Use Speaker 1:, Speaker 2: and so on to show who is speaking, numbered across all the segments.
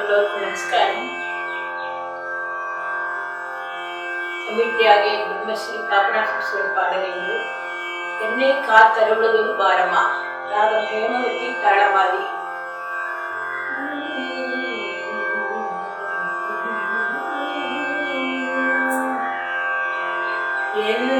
Speaker 1: ಎಲ್ಲರಿಗೂ ನಮಸ್ಕಾರ. ಸಮಿತಿಯಾಗಿ ಬ್ರಹ್ಮಶ್ರೀ ಕಾಪಣಾ ಸಂಸ್ಥೆಯ ಪಾಡನೆಯನ್ನು ಎನ್ನೇ ಕಾ ತರುಳದೊಂದು ಬಾರಮ್ಮ. ರಾಗ ಹೇಮವತಿ ತಾಳವಾದಿ ಎನ್ನ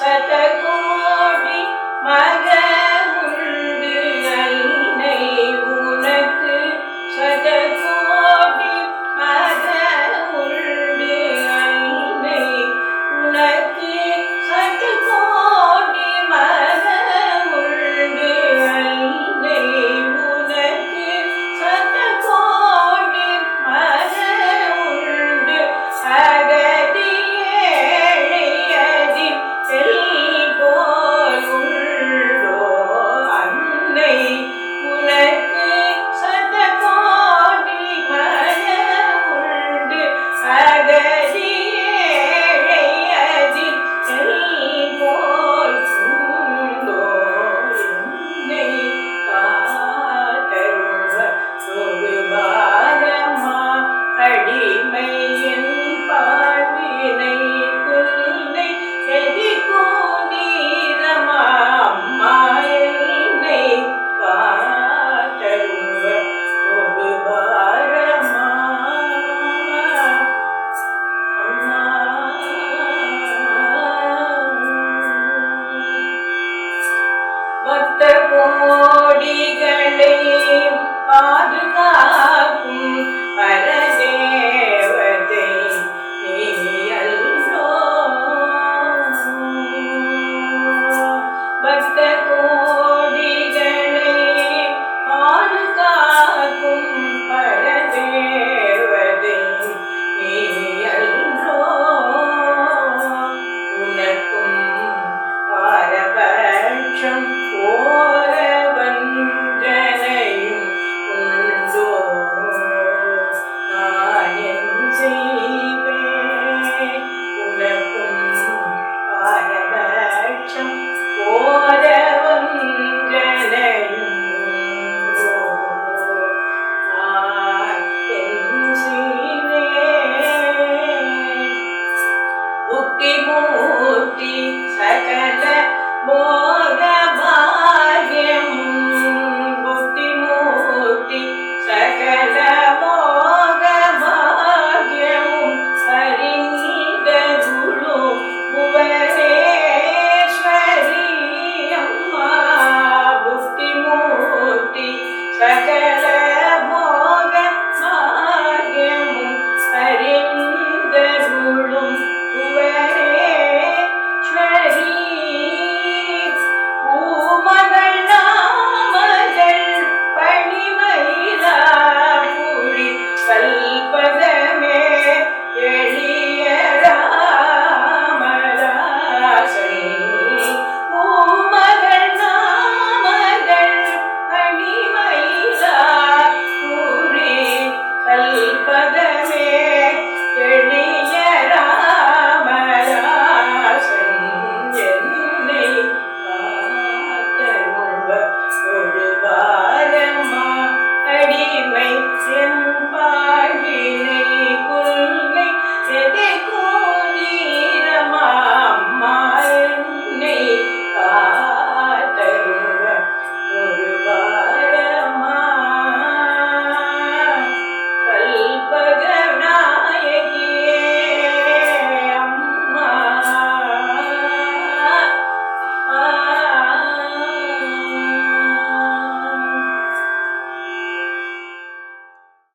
Speaker 1: सत मुक्तिमूर्ति सकल सकलो मुक्तिमूर्ति सकल